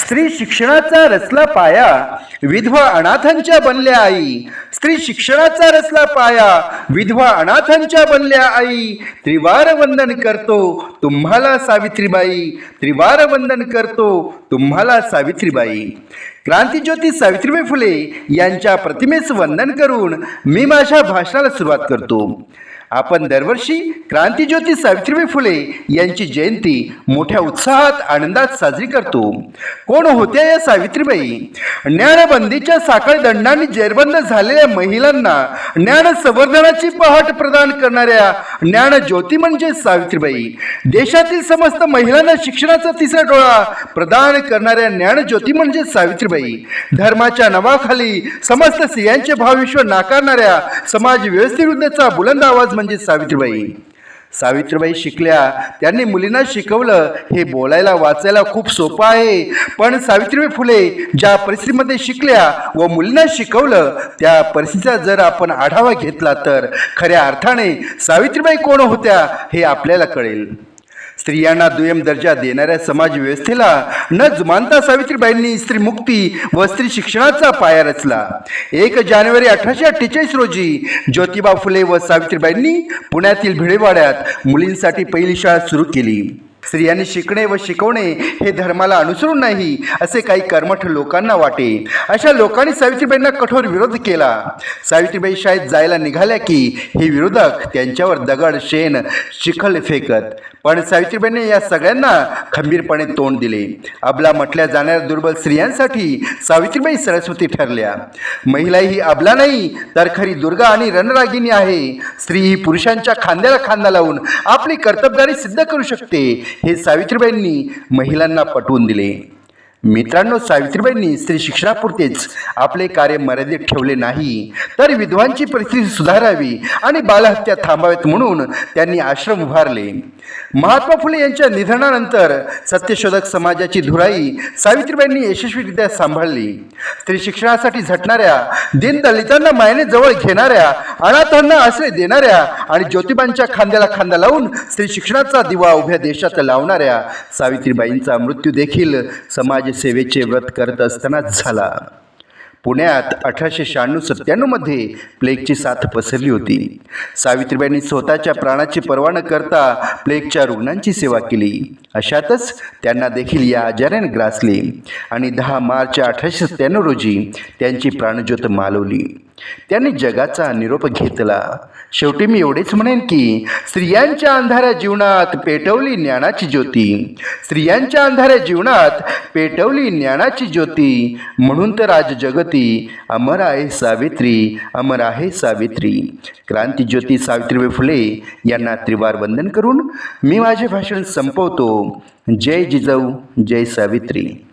स्त्री शिक्षणाचा रचला पाया विधवा अनाथांच्या बनल्या आई. स्त्री शिक्षणाचा रचला पाया विधवा अनाथांच्या बनल्या आई. त्रिवार वंदन करतो तुम्हाला सावित्रीबाई. त्रिवार वंदन करतो तुम्हाला सावित्रीबाई. क्रांतीज्योती सावित्रीबाई फुले यांच्या प्रतिमेस वंदन करून मी माझ्या भाषणाला सुरुवात करतो. आपण दरवर्षी क्रांतीज्योती सावित्रीबाई फुले यांची जयंती मोठ्या उत्साहात आनंदात साजरी करतो. कोण होत्या या सावित्रीबाई? ज्ञानबंदीच्या साखळ दंडाने जेरबंद झालेल्या महिलांना ज्ञान संवर्धनाची पहाट प्रदान करणाऱ्या ज्ञान ज्योती म्हणजे सावित्रीबाई. देशातील समस्त महिलांना शिक्षणाचा तिसरा डोळा प्रदान करणाऱ्या ज्ञान ज्योती म्हणजे सावित्रीबाई. धर्माच्या नावाखाली समस्त स्त्रियांचे भावविश्व नाकारणाऱ्या समाज व्यवस्थेविरुद्धचा बुलंद आवाज म्हणजे सावित्रीबाई. सावित्रीबाई शिकल्या. त्यांनी मुलींना शिकवलं. हे बोलायला वाचायला खूप सोपं आहे. पण सावित्रीबाई फुले ज्या परिस्थितीमध्ये शिकल्या व मुलींना शिकवलं त्या परिस्थितीचा जर आपण आढावा घेतला तर खऱ्या अर्थाने सावित्रीबाई कोण होत्या हे आपल्याला कळेल. स्त्रियांना दुय्यम दर्जा देणाऱ्या समाज व्यवस्थेला न जुमानता सावित्रीबाईंनी स्त्री मुक्ती व स्त्री शिक्षणाचा पाया रचला. एक जानेवारी अठराशे अठ्ठेचाळीस रोजी ज्योतिबा फुले व सावित्रीबाईंनी पुण्यातील भिडेवाड्यात मुलींसाठी पहिली शाळा सुरू केली. स्त्रियांनी शिकणे व शिकवणे हे धर्माला अनुसरून नाही असे काही कर्मठ लोकांना वाटे. अशा लोकांनी सावित्रीबाईंना कठोर विरोध केला. सावित्रीबाई शाळेत जायला निघाल्या की हे विरोधक त्यांच्यावर दगड शेण चिखल फेकत. पण सावित्रीबाईंनी या सगळ्यांना खंबीरपणे तोंड दिले. अबला म्हटल्या जाणाऱ्या दुर्बल स्त्रियांसाठी सावित्रीबाई सरस्वती ठरल्या. महिला ही अबला नाही तर खरी दुर्गा आणि रणरागिनी आहे. स्त्री ही पुरुषांच्या खांद्याला खांदा लावून आपली कर्तबगारी सिद्ध करू शकते. हे सावित्रीबाईंनी महिलांना पटवून दिले. मित्रांनो सावित्रीबाईंनी स्त्री शिक्षणापुरतेच आपले कार्य मर्यादित ठेवले नाही तर विधवांची परिस्थिती सुधारावी आणि बालहत्या थांबाव्यात म्हणून त्यांनी आश्रम उभारले. महात्मा फुले यांच्या निधनानंतर सत्यशोधक समाजाची धुराई सावित्रीबाईंनी यशस्वीरित्या सांभाळली. स्त्री शिक्षणासाठी झटणाऱ्या दीनदलितांना मायने जवळ घेणाऱ्या अनाथांना आश्रय देणाऱ्या आणि ज्योतिबांच्या खांद्याला खांदा लावून स्त्री शिक्षणाचा दिवा उभ्या देशात लावणाऱ्या सावित्रीबाईंचा मृत्यू देखील समाजसेवेचे व्रत करत असतानाच झाला. पुण्यात अठराशे शहाण्णव सत्त्याण्णवमध्ये प्लेगची साथ पसरली होती. सावित्रीबाईंनी स्वतःच्या प्राणाची पर्वा न करता प्लेगच्या रुग्णांची सेवा केली. अशातच त्यांना देखील या आजाराने ग्रासले आणि दहा मार्च अठराशे सत्त्याण्णव रोजी त्यांची प्राणज्योत मालवली. त्यांनी जगाचा निरोप घेतला. शेवटी मी एवढेच म्हणेन की स्त्रियांच्या अंधाऱ्या जीवनात पेटवली ज्ञानाची ज्योती. स्त्रियांच्या अंधाऱ्या जीवनात पेटवली ज्ञानाची ज्योती. म्हणून तर आज जगत अमर आहे सावित्री अमर आहे सावित्री. क्रांतीज्योती सावित्रीबाई फुले यांना त्रिवार वंदन करून मी माझे भाषण संपवतो. जय जिजाऊ जय सावित्री.